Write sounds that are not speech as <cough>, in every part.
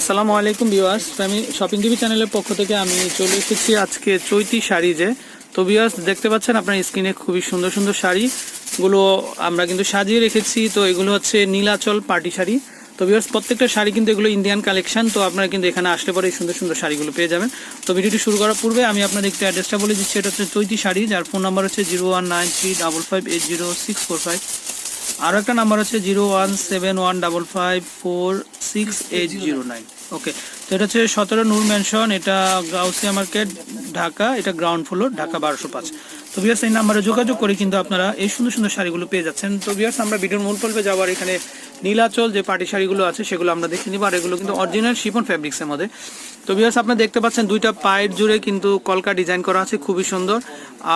আসসালামু আলাইকুম ভিউয়ার্স, আমি শপিং টিভি চ্যানেলের পক্ষ থেকে আমি চলে এসেছি আজকে চৈতি শাড়ি যে। তো ভিউয়ার্স, দেখতে পাচ্ছেন আপনার স্ক্রিনে খুবই সুন্দর সুন্দর শাড়িগুলো আমরা কিন্তু সাজিয়ে রেখেছি, তো এগুলো হচ্ছে নীলাচল পার্টি শাড়ি। তো ভিউয়ার্স, প্রত্যেকটা শাড়ি কিন্তু এগুলো ইন্ডিয়ান কালেকশন তো আপনারা কিন্তু এখানে আসলে পরে এই সুন্দর সুন্দর শাড়িগুলো পেয়ে যাবেন। তো ভিডিওটি শুরু করার পূর্বে আমি আপনাদের একটু অ্যাড্রেসটা বলে দিচ্ছি, এটা হচ্ছে চৈতি শাড়ি, যার ফোন নাম্বার হচ্ছে zero one nine three double five eight zero six four five আরও একটা নাম্বার হচ্ছে zero one seven one double five four six eight zero nine okay তো এটা হচ্ছে সতেরো নূর ম্যানশন এটা গাউসিয়া মার্কেট ঢাকা, এটা গ্রাউন্ড ফ্লোর ঢাকা বারোশো পাঁচ। তো বিয়ার্স এই নাম্বারে যোগাযোগ করে কিন্তু আপনারা এই সুন্দর সুন্দর শাড়িগুলো পেয়ে যাচ্ছেন। তো বিয়ার্স আমরা ভিডিওর মূল পর্বে যাওয়ার এখানে নীলাচল যে পাটি শাড়িগুলো আছে সেগুলো আমরা দেখে নিব, আর এগুলো কিন্তু অরিজিনাল শিফন ফ্যাব্রিক্সের মধ্যে। তো বিয়ার্স আপনারা দেখতে পাচ্ছেন দুইটা পায়ের জুড়ে কিন্তু কলকা ডিজাইন করা আছে, খুবই সুন্দর।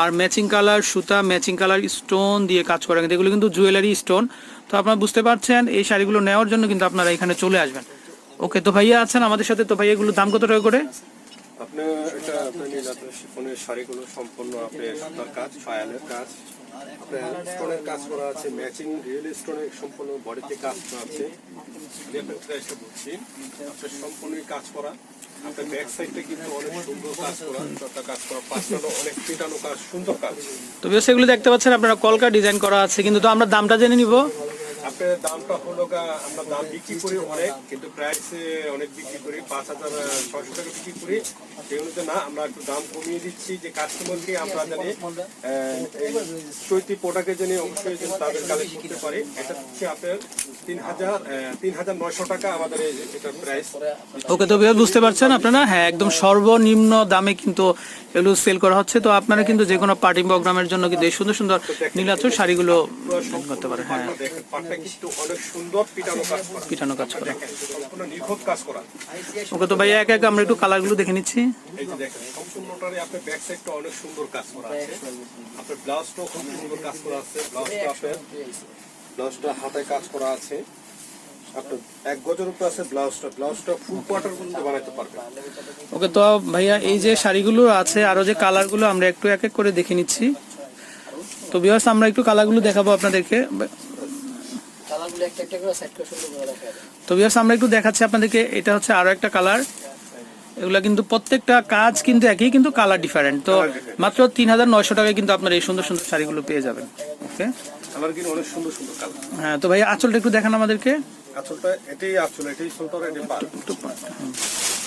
আর ম্যাচিং কালার সুতা ম্যাচিং কালার স্টোন দিয়ে কাজ করা কিন্তু এগুলো কিন্তু জুয়েলারি স্টোন তো আপনারা বুঝতে পারছেন, এই শাড়িগুলো নেওয়ার জন্য কিন্তু আপনারা এখানে চলে আসবেন। ওকে, তো ভাইয়া আছেন আমাদের সাথে, তো ভাইয়া এগুলোর দাম কত টাকা করে? আপনি এটা আপনার নীলাচল শিফনের শাড়িগুলো সম্পূর্ণ আপনি সুতার কাজ, পায়ালের কাজ স্টোনের কাজ করা আছে, ম্যাচিং, রিয়েল স্টোনের সম্পূর্ণ বডিতে কাজ করা আছে। সম্পূর্ণই কাজ করা, আপনার ব্যাক সাইডটা কিন্তু অনেক সুন্দর কাজ করা সুতার কাজ করা পাঁচটানো অনেক পিটানো কাজ, সুন্দর কাজ। তো বিয়ার্স এগুলো দেখতে পাচ্ছেন, আপনারা কলকা ডিজাইন করা আছে, কিন্তু তো আমরা দামটা জেনে নিব। দামটা হলো আমরা দাম বিক্রি করি অনেক কিন্তু প্রাইসে অনেক বিক্রি করি পাঁচ হাজার ছয়শো টাকা বিক্রি করি। সেই অনুযায়ী না আমরা একটু দাম কমিয়ে দিচ্ছি যে কাস্টমারকে আমরা জানি চৈতি প্রোডাক্টের জন্য অবশ্যই যেন তাদের কালেক্ট করতে পারি। এটা হচ্ছে আপনার তিন হাজার তিন হাজার নয়শো টাকা আমাদের এই প্রাইস ওকে তো বুঝতে পারছেন আপনারা? হ্যাঁ একদম সর্বনিম্ন দামে কিন্তু এগুলো সেল করা হচ্ছে। তো আপনারা কিন্তু যে কোনো পার্টি প্রোগ্রামের জন্য কিন্তু এই সুন্দর সুন্দর নীলাচল শাড়িগুলো করতে পারেন। হ্যাঁ। কিন্তু অনেক সুন্দর পিটানো কাজ করা। পিটানো কাজ করা। সম্পূর্ণ নিখুঁত কাজ করা। ওকে তো ভাইয়া এক এক আমরা একটু কালারগুলো দেখে নিচ্ছি। এই যে দেখেন সম্পূর্ণটারে আপনার ব্যাক সাইডটা অনেক সুন্দর কাজ করা আছে। আপনার ব্লাউজটাও খুব সুন্দর কাজ করা আছে। ব্লাউজটা আপনার ব্লাউজটা হাতে কাজ করা আছে। এক গজের উপরে আছে ব্লাউজটা ব্লাউজটা ফুল কোয়ার্টার পর্যন্ত বানাইতে পারবেন। ওকে তো ভাইয়া এই যে শাড়িগুলো আছে আরও যে কালারগুলো আমরা একটু এক এক করে দেখে নিচ্ছি। তো বিয়ার্স আমরা একটু কালারগুলো দেখাবো আপনাদেরকে। কালারগুলো একটা একটা করে সেট করে সুন্দর করে রাখা তো ভিউয়ার্স আমরা একটু দেখাচ্ছি আপনাদেরকে এটা হচ্ছে আরও একটা কালার এগুলা কিন্তু প্রত্যেকটা কাজ কিন্তু একই কিন্তু কালার ডিফারেন্ট তো মাত্র তিন হাজার নয়শো টাকায় কিন্তু আপনার এই সুন্দর সুন্দর শাড়িগুলো পেয়ে যাবেন। ওকে কালার কিন্তু অনেক সুন্দর সুন্দর কালার হ্যাঁ তো ভাই আঁচলটা একটু দেখান আমাদেরকে। আঁচলটা এটাই আঁচল এটাই সুন্দর এটাই পার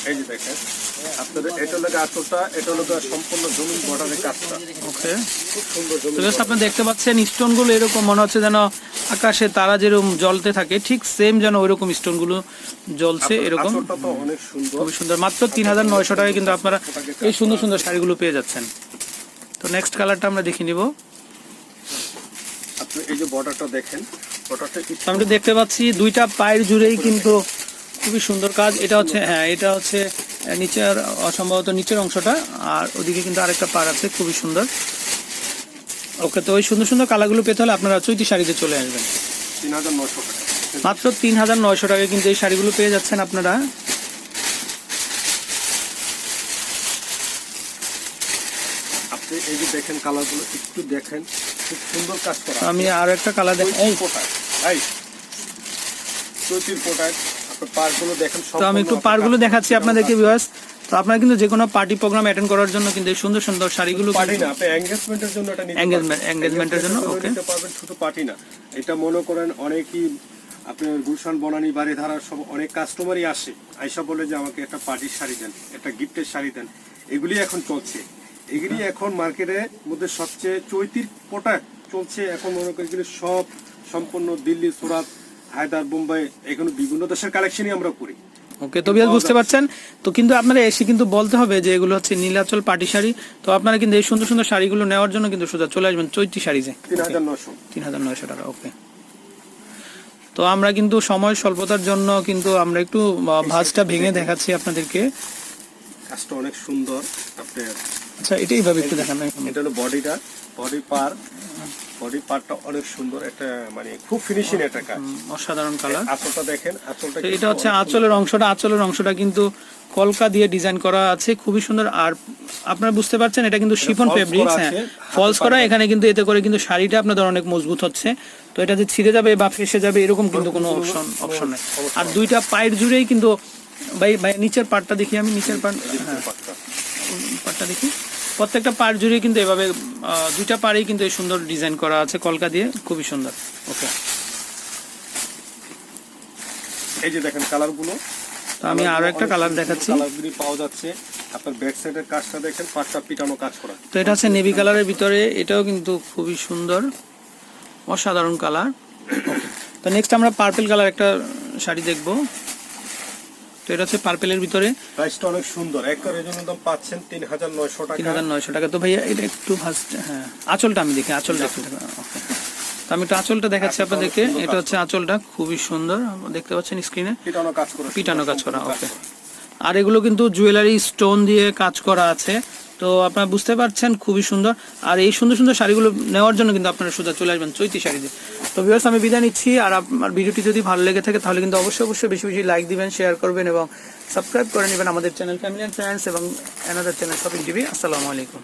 এই যে দেখেন আপনাদের এটা লাগে আসলটা এটা হলো সম্পূর্ণ জমিন বর্ডারের কাজটা। ওকে। খুব সুন্দর জমিন তো আপনি দেখতে পাচ্ছেন স্টোনগুলো এরকম মনে হচ্ছে যেন আকাশে তারা যেরকম জ্বলতে থাকে ঠিক সেম যেন ওইরকম স্টোনগুলো জ্বলছে এরকম। অনেক সুন্দর। খুবই সুন্দর। মাত্র তিন হাজার নয়শো টাকায় কিন্তু আপনারা এই সুন্দর সুন্দর শাড়িগুলো পেয়ে যাচ্ছেন। তো নেক্সট কালারটা আমরা দেখে নিব। আপনি এই যে বর্ডারটা দেখেন বর্ডারটা দেখতে পাচ্ছি দুইটা পায়ের জুড়েই কিন্তু খুবই সুন্দর কাজ। এটা হচ্ছে হ্যাঁ এটা হচ্ছে নিচের অসম্ভবত নিচের অংশটা। আর ওদিকে কিন্তু আরেকটা পার আছে খুবই সুন্দর। ওকে তো ওই সুন্দর সুন্দর কালারগুলো পেতে হলে আপনারা চৈতি শাড়িতে চলে আসবেন। তিন হাজার নশো টাকা। মাত্র তিন হাজার নয়শো টাকায় কিন্তু এই শাড়িগুলো পেয়ে যাচ্ছেন আপনারা। আপনি এই যে দেখেন কালারগুলো একটু দেখেন। খুব সুন্দর কাজ করা আমি আর একটা কালার এই। চৈতির পোটায়। দেখেন তো আমি একটু পারগুলো দেখাচ্ছি আপনাদেরকে ভিউয়ার্স তো আপনারা কিন্তু যে কোনো পার্টি প্রোগ্রাম অ্যাটেন্ড করার জন্য কিন্তু এই সুন্দর সুন্দর শাড়িগুলো পার্টি না আপনি এঙ্গেজমেন্টের জন্য এটা নিতে engagement-এর জন্য, Engagement-এর নিতে পারবেন শুধু পার্টি না। এটা মনে করেন অনেকই আপনার গুলশান বনানী সব অনেক কাস্টমারই আসে। আইসা বলে যে আমাকে একটা পার্টির শাড়ি দেন একটা গিফটের শাড়ি দেন। এগুলি এখন চলছে। এগুলি এখন মার্কেটের মধ্যে সবচেয়ে চৈতির পোটা চলছে। এখন মনে করি এগুলি সব সম্পূর্ণ দিল্লি সুরাত হায়দ্রাবাদ বোম্বাই এখানে বিভিন্ন দেশের কালেকশনই আমরা করি। ওকে তো বিয়াস বুঝতে পারছেন? তো কিন্তু আপনারা এসে কিন্তু বলতে হবে যে এগুলো হচ্ছে নীলাচল পাটি শাড়ি। তো আপনারা কিন্তু এই সুন্দর সুন্দর শাড়িগুলো নেওয়ার জন্য কিন্তু সোজা চলে আসবেন চৈতি হাজার নশো তিন হাজার নয়শো টাকা ওকে। তো আমরা কিন্তু সময় স্বল্পতার জন্য কিন্তু আমরা একটু ভাঁজটা ভেঙে দেখাচ্ছি আপনাদেরকে। কাজটা অনেক সুন্দর আপনার আচ্ছা এটাই ভাবে একটু দেখান। এটা হলো বডিটা বডি পার। বডি পার্টটা অনেক সুন্দর একটা মানে খুব ফিনিশিং একটা কাজ। অসাধারণ কালার আঁচলটা দেখেন আঁচলটা এটা হচ্ছে আঁচলের অংশটা আঁচলের অংশটা কিন্তু কলকা দিয়ে ডিজাইন করা আছে খুবই সুন্দর। আর আপনারা বুঝতে পারছেন এটা কিন্তু শিফন করা হ্যাঁ। ফলস করা এখানে কিন্তু এতে করে কিন্তু শাড়িটা আপনাদের অনেক মজবুত হচ্ছে। তো এটা যে ছিঁড়ে যাবে বা ফেসে যাবে এরকম কিন্তু কোনো অপশন অপশন নেই। আর দুইটা পায়ের জুড়েই কিন্তু ভাই ভাই নিচের পার্টটা দেখি আমি নিচের পার্ট হ্যাঁ। পাটটা। পার্টটা দেখি। প্রত্যেকটা পার্ট জুড়ে কিন্তু এভাবে দুইটা পাড়েই কিন্তু এই সুন্দর ডিজাইন করা আছে কলকা দিয়ে। খুবই সুন্দর। ওকে। এই যে দেখেন কালারগুলো। তো আমি আরও একটা কালার দেখাচ্ছি। কালারগুলি পাওয়া যাচ্ছে। আপনার ব্যাক সাইডের কাজটা দেখেন পাটটা পিটানো কাজ করা। তো এটা হচ্ছে নেভি কালারের ভিতরে। এটাও কিন্তু খুবই সুন্দর। অসাধারণ কালার <coughs> তো নেক্সট আমরা পার্পেল কালার একটা শাড়ি দেখব। তো এটা হচ্ছে পার্পেলের ভিতরে। প্রাইসটা অনেক সুন্দর। রেজনের দাম পাচ্ছেন তিন হাজার নয়শো তিন টাকা হাজার নয়শো টাকা। তো ভাইয়া এটা একটু ফার্স্ট হ্যাঁ। আঁচলটা আমি দেখি আঁচলটা একটু তো আমি একটু আঁচলটা দেখাচ্ছি আপনাদেরকে। এটা হচ্ছে আঁচলটা খুবই সুন্দর। দেখতে পাচ্ছেন স্ক্রিনে পিটানো কাজ করা পিটানো কাজ করা ওকে আর এগুলো কিন্তু জুয়েলারি স্টোন দিয়ে কাজ করা আছে। তো আপনারা বুঝতে পারছেন খুবই সুন্দর। আর এই সুন্দর সুন্দর শাড়িগুলো নেওয়ার জন্য কিন্তু আপনারা সোজা চলে আসবেন চৈতি শাড়িতে। তো ভিউয়ার্স আমি বিদায় নিচ্ছি। আর আমার ভিডিওটি যদি ভালো লেগে থাকে, তাহলে কিন্তু অবশ্যই অবশ্যই বেশি বেশি লাইক দিবেন শেয়ার করবেন এবং সাবস্ক্রাইব করে নেবেন আমাদের চ্যানেল ফ্যামিলি অ্যান্ড ফ্রেন্ডস এবং অ্যানাদার চ্যানেল শপিং টিভি আসসালামু আলাইকুম।